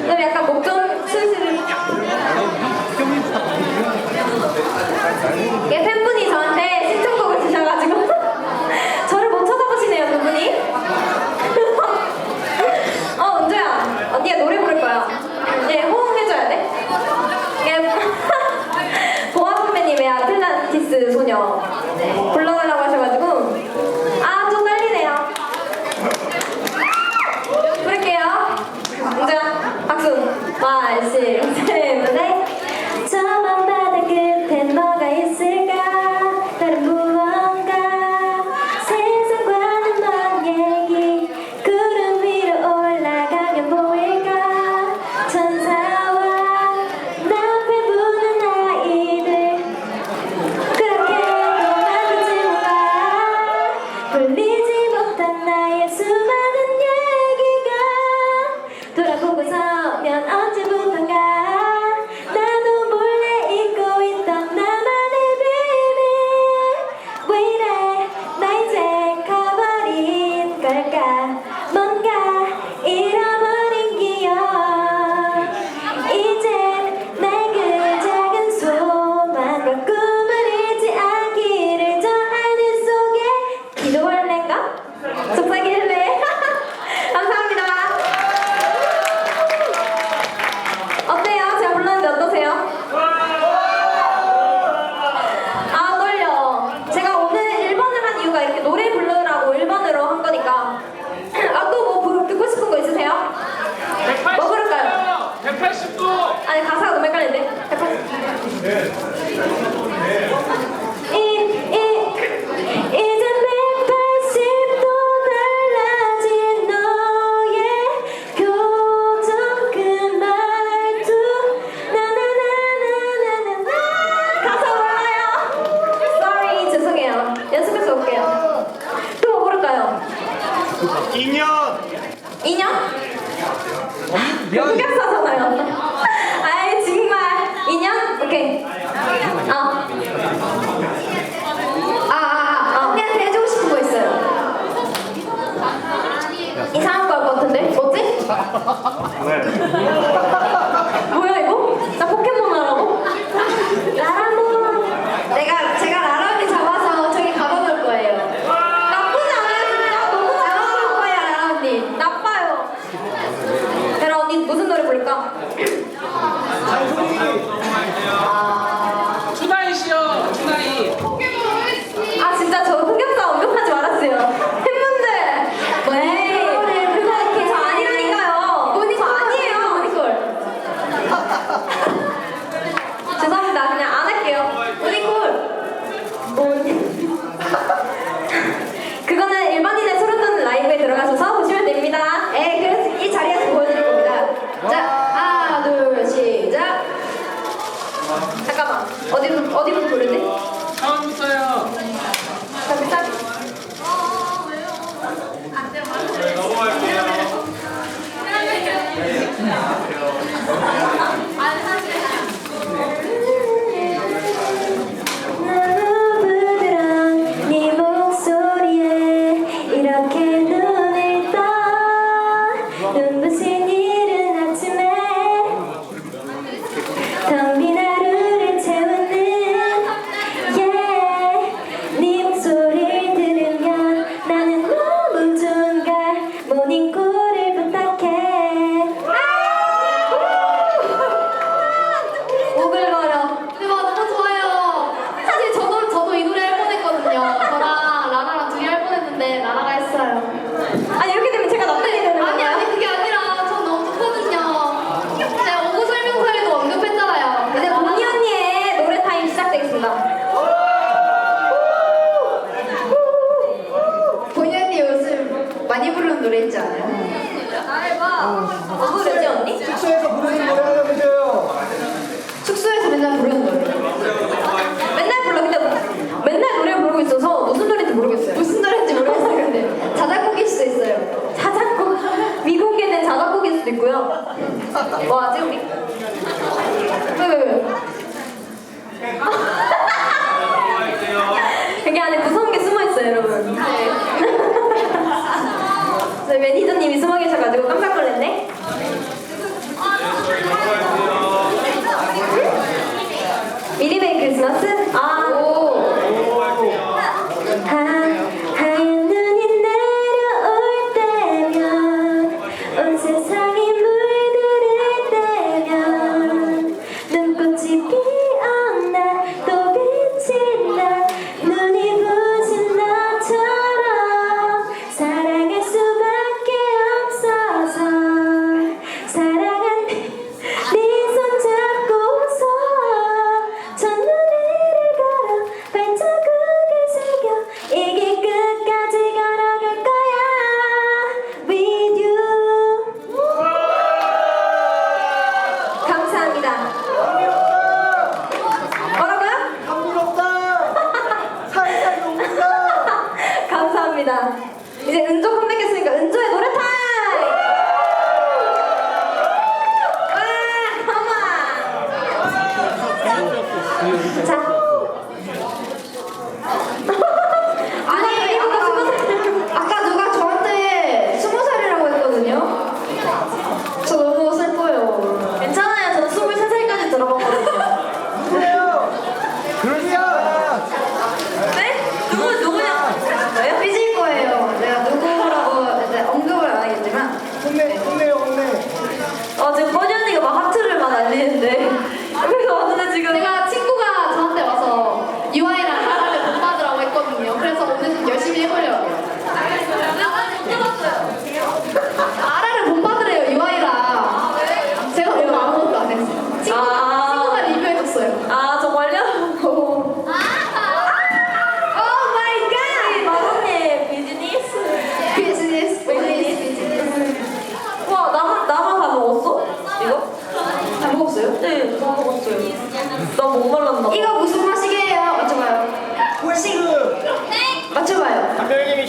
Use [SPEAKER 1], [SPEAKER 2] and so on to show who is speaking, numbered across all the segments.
[SPEAKER 1] 그다음에 약간
[SPEAKER 2] 목좀
[SPEAKER 1] 슬슬. 예팬 감사합니다. 이제 은조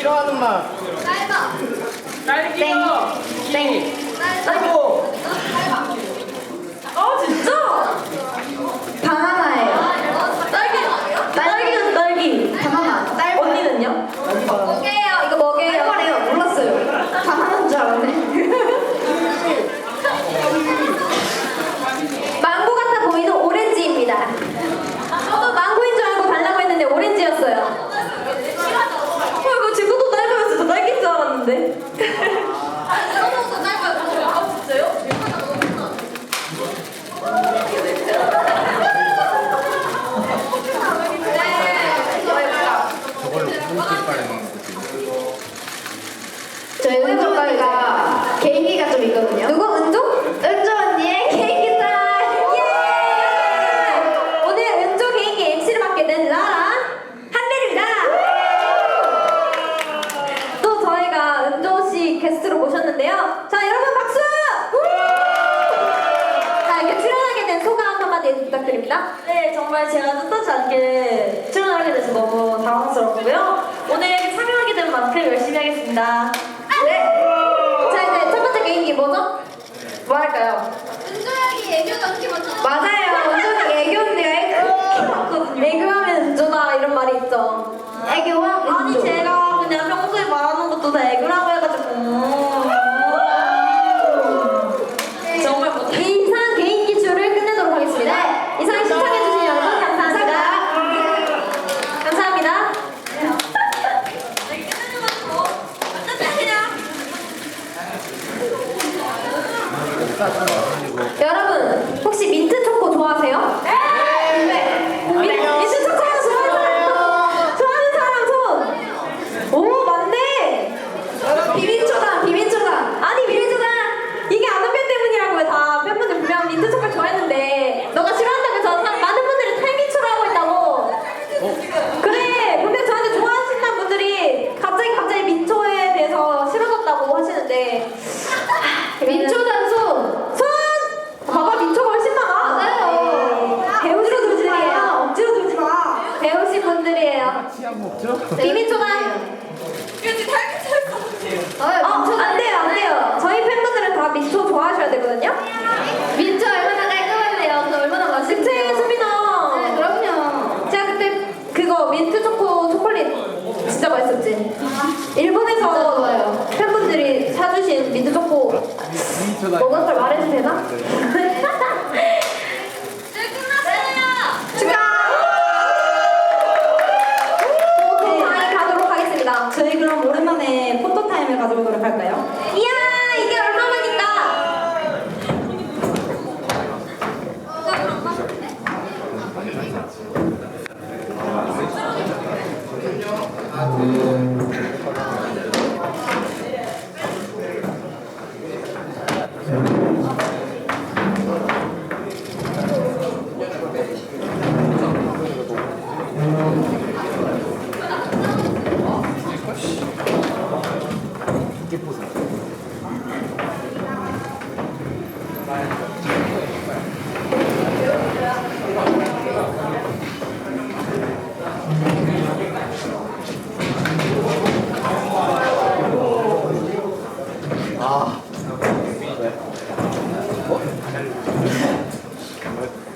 [SPEAKER 3] 싫어하는 맛.
[SPEAKER 4] 짧아.
[SPEAKER 1] 딸기요. 땡. 땡. 짧고. 짧아. 어 진짜? 뭐죠? 뭐랄까요? 은조양이
[SPEAKER 5] 애교가 그렇게 많잖아.
[SPEAKER 1] 맞아요. 은조는 애교인데 애교. 음. 애교하면 은조다 이런 말이 있죠. 아. 애교와
[SPEAKER 5] 아니 제가 그냥 평소에 말하는 것도 다 애교라고 해가지고.
[SPEAKER 1] 좋아하셔야 되거든요. 민초 얼마나 깔끔한데요. 그 얼마나 맛있죠. 그치, 수빈아. 네, 그럼요. 제가 그때 그거 민트 초코 초콜릿 진짜 맛있었지. 진짜 일본에서 팬분들이 사주신 민트 초코 먹은 걸 말해도 되나?
[SPEAKER 2] 네. 嗯。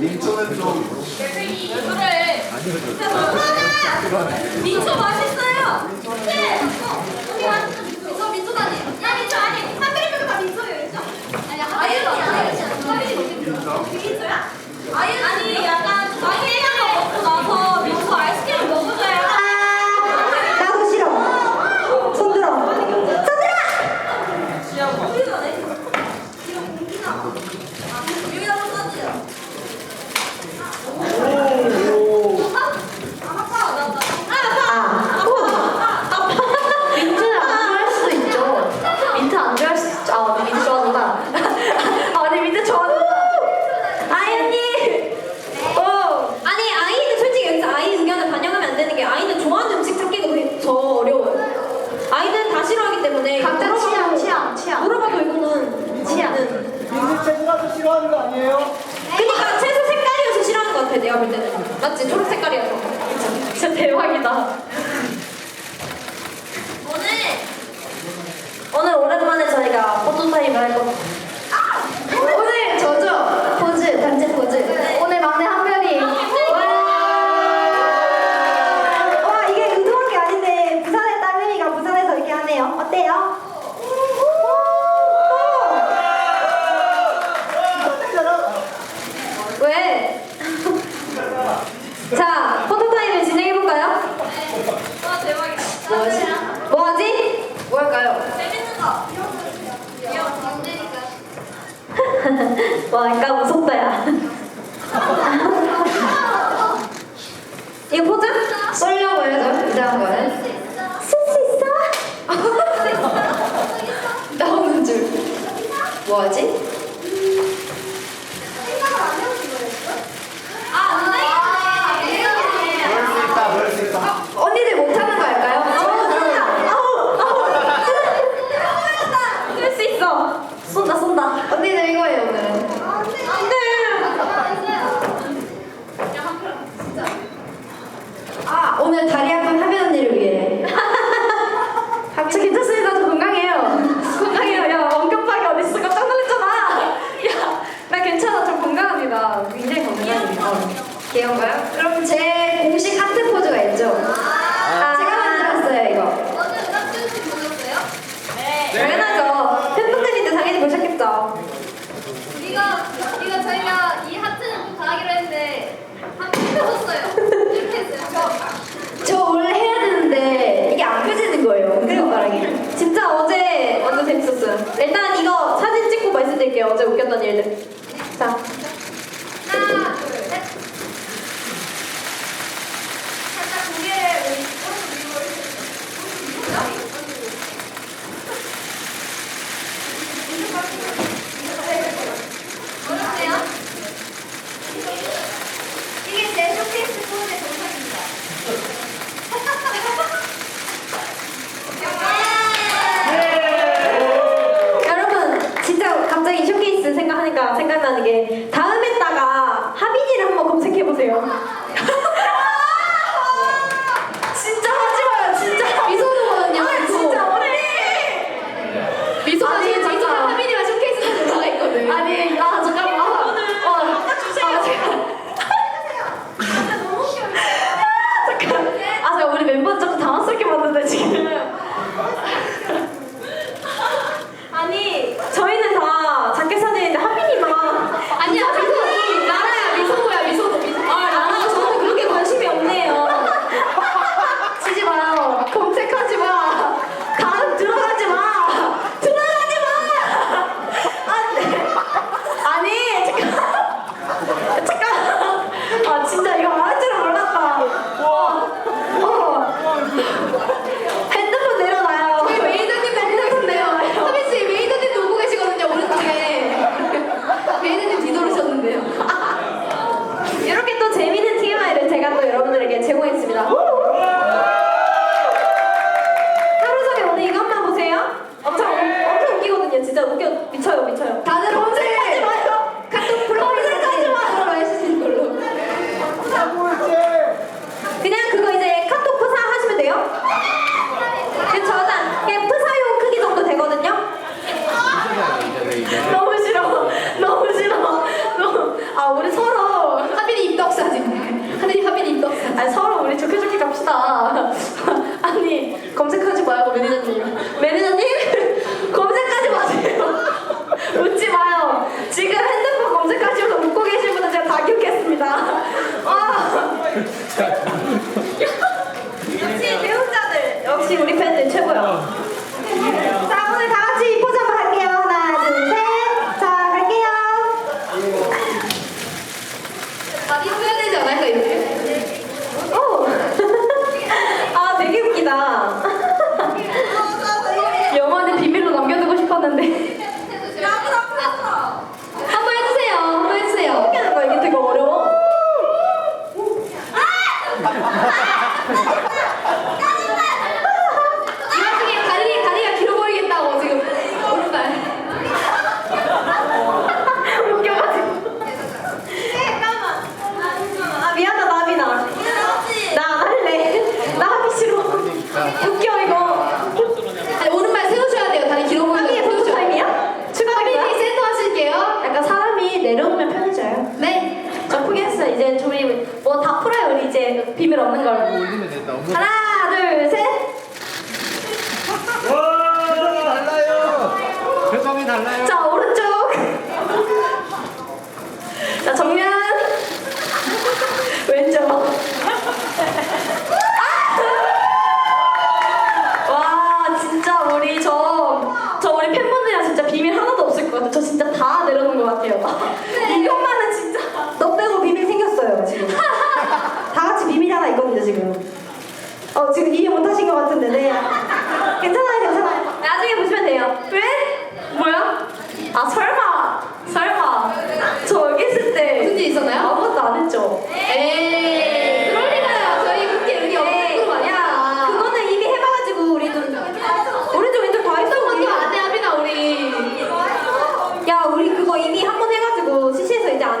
[SPEAKER 3] 민초는 좀
[SPEAKER 2] 민초 맛있어요. 네. 어, 어 우리 민초 다니. 야 민초 아니. 한별이도 다 민초예요, 아니 아유 아유. 민초야? 아유 아니 약간
[SPEAKER 1] 과일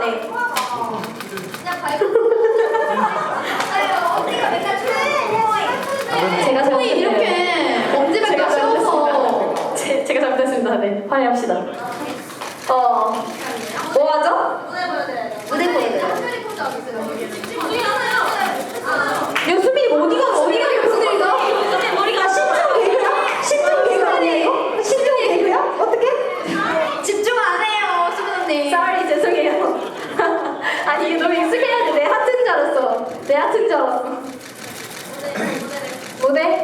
[SPEAKER 1] 네. 제가
[SPEAKER 5] 잘못했네요.
[SPEAKER 1] 이렇게 언제
[SPEAKER 5] 제가
[SPEAKER 1] 쉬워서
[SPEAKER 5] 제가 잘못했습니다. 네, 화해합시다.